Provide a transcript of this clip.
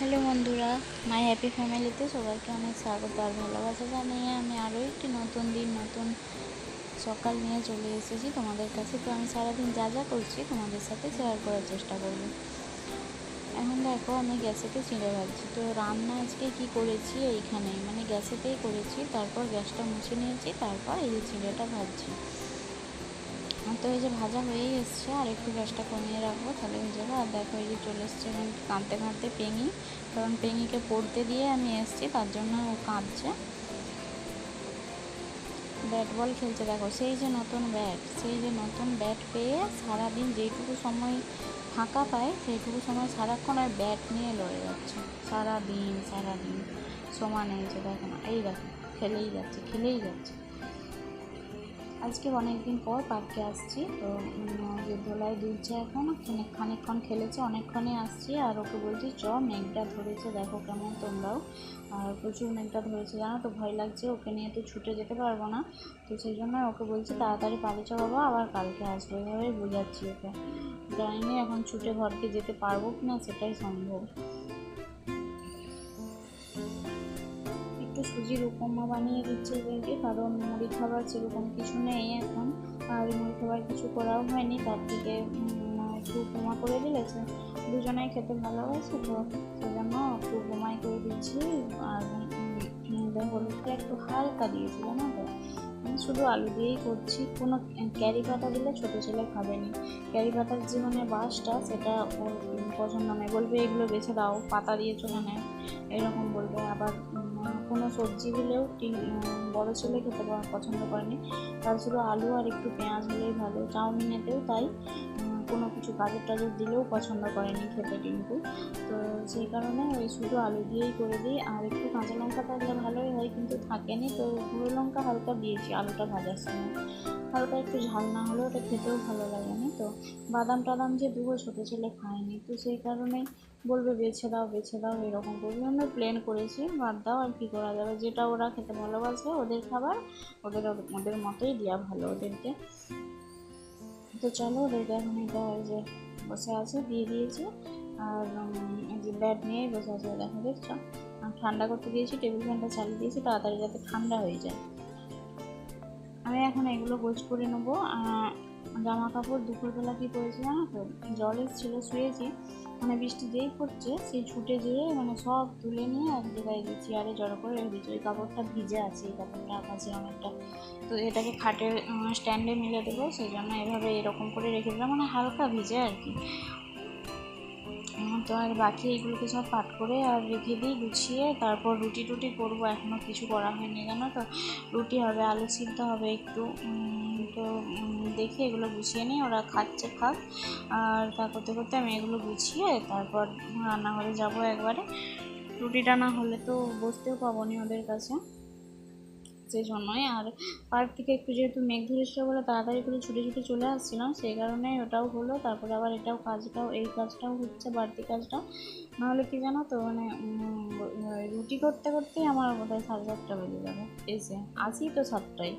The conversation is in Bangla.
হ্যালো বন্ধুরা, মাই হ্যাপি ফ্যামিলিতে সবাইকে অনেক স্বাগত আর ভালোবাসা জানিয়ে আমি আরও একটি নতুন দিন, নতুন সকাল নিয়ে চলে এসেছি তোমাদের কাছে। তো আমি সারাদিন যা যা করছি তোমাদের সাথে শেয়ার করার চেষ্টা করব। এখন দেখো, আমি গ্যাসেতে চিঁড়ে ভাবছি তো রান্না আজকে কি করেছি এইখানে মানে গ্যাসেতেই করেছি, তারপর গ্যাসটা মুছে নিয়েছি, তারপর এই যে চিঁড়েটা ভাজছি তো এই যে ভাজা হয়েই এসছে, আর একটু গ্যাসটা কমিয়ে রাখব, তাহলে হয়ে যাবে। আর দেখো এই যে চলে এসছে কাঁদতে কাঁদতে পেঙি, কারণ পেঙিকে পড়তে দিয়ে আমি এসছি, তার জন্য ও কাঁদছে। ব্যাট বল খেলছে, দেখো, সেই যে নতুন ব্যাট, সেই যে নতুন ব্যাট পেয়ে সারাদিন যেইটুকু সময় ফাঁকা পায়, সেইটুকু সময় সারাক্ষণ আর ব্যাট নিয়ে লড়ে যাচ্ছে। সারাদিন সারাদিন, সমান হয়েছে, দেখো না, এই দেখো, খেলেই যাচ্ছে খেলেই যাচ্ছে। আজকে অনেকদিন পর পার্কে আসছি, তো যে দোলায় দুলছে এখন খানিকক্ষণ খেলেছে অনেকক্ষণই আসছি, আর ওকে বলছি, চ, মেঘটা ধরেছে, দেখো কেমন তোমরাও। আর প্রচুর মেঘটা ধরেছে, জানো তো, ভয় লাগছে, ওকে নিয়ে তো ছুটে যেতে পারব না। তো সেই জন্য ওকে বলছি, তাড়াতাড়ি পালে চ বাবা, আবার কালকে আসব। এভাবেই বোঝাচ্ছি ওকে। জানি এখন ছুটে ঘরকে যেতে পারব কি না সেটাই সম্ভব। একটু সুজির উপমা বানিয়ে দিচ্ছে ওদেরকে, কারণ মুড়ি খাবার সেরকম কিছু নেই এখন। আর মুড়ি খাবার কিছু করাও হয়নি, তার দিকে একটু উপমা করে দিলেছে দুজনেই খেতে ভালোবাসে তো সেজন্য একটু উপমাই করে দিচ্ছি আর হলুদটা একটু হালকা দিয়েছি, জানো তো। শুধু আলু দিয়েই করছি। কোনো ক্যারি পাতা দিলে ছোটো ছেলে খাবে নি। ক্যারি পাতার যে মানে বাসটা, সেটা ওর পছন্দ নয়। বলবে, এগুলো বেছে দাও, পাতা দিয়ে চলে নেয় এরকম বলবে। আবার কোনো সবজি হলেও বড়ো ছেলে খেতে পছন্দ করেনি। তার ছিল আলু আর একটু পেঁয়াজ হলেই ভালো। চাউমিনেতেও তাই কোনো কিছু গাজর টাজর দিলেও পছন্দ করেনি খেতে কিন্তু। তো সেই কারণে ওই শুধু আলু দিয়েই করে দিই। আর একটু কাঁচা লঙ্কা থাকলে ভালোই হয় কিন্তু থাকেনি। তো গুঁড়ো লঙ্কা হালকা দিয়েছি, আলুটা ভাজার সময়। হালকা একটু ঝাল না হলেও ওটা খেতেও ভালো লাগেনি তো। বাদাম টাদাম যে দেবো ছোটো ছেলে খায়নি, তো সেই কারণে বলবে বেছে দাও বেছে দাও, এরকম করবে। আমরা প্লেন করেছি, বাদ দাও আর কী করা যাবে। যেটা ওরা খেতে ভালোবাসে, ওদের খাবার, ওদের ওদের মতোই দেওয়া ভালো ওদেরকে। তো চলো ওদেরকে এখন এটা যে বসে আছে, দিয়ে দিয়েছে। আর এই যে ব্যাট নিয়ে বসে আছে, দেখো দেখছ ঠান্ডা করতে দিয়েছি, টেবিল ফ্যানটা চালিয়ে দিয়েছি, তাড়াতাড়ি যাতে ঠান্ডা হয়ে যায়। আমি এখন এগুলো গোছ করে নেব। জামা কাপড় দুপুরবেলা কি করেছি জানো তো? জল ছিল শুয়েছি। মানে বৃষ্টি যেই পড়ছে, সেই ছুটে যেয়ে মানে সব তুলে নিয়ে এক জায়গায় চেয়ারে জড়ো করে রেখে দিয়েছি ওই কাপড়টা ভিজে আছে, এই কাপড়টা আকাশে অনেকটা তো এটাকে খাটের স্ট্যান্ডে মিলে দেবো, সেই জন্য এভাবে এরকম করে রেখে দিলাম। মানে হালকা ভিজে আর কি। তো আর বাকি এইগুলোকে সব পাট করে আর রেখে দিই, গুছিয়ে। তারপর রুটি টুটি করব এখনও কিছু করা হয়নি, জানো তো? রুটি হবে, আলু সিদ্ধ হবে একটু। তো দেখি এগুলো গুছিয়ে নিই, ওরা খাচ্ছে, খাক। আর তা করতে করতে আমি এগুলো গুছিয়ে তারপর রান্নাঘরে যাব একবারে। রুটিটা না হলে তো বসতেও পাবো ওদের কাছে। সেই জন্যই। আর পার্ক থেকে একটু যেহেতু মেঘ ধরেছিল বলে তাড়াতাড়ি করে ছুটে ছুটে চলে আসছিলাম। সেই কারণে ওটাও হলো, তারপরে আবার এটাও কাজটাও, এই কাজটাও হচ্ছে, বাড়তি কাজটা। নাহলে কি জানো তো মানে রুটি করতে করতেই আমার বোধ হয় সাড়ে সাতটা বেজে যাবে। এসে আসি তো সাতটায়।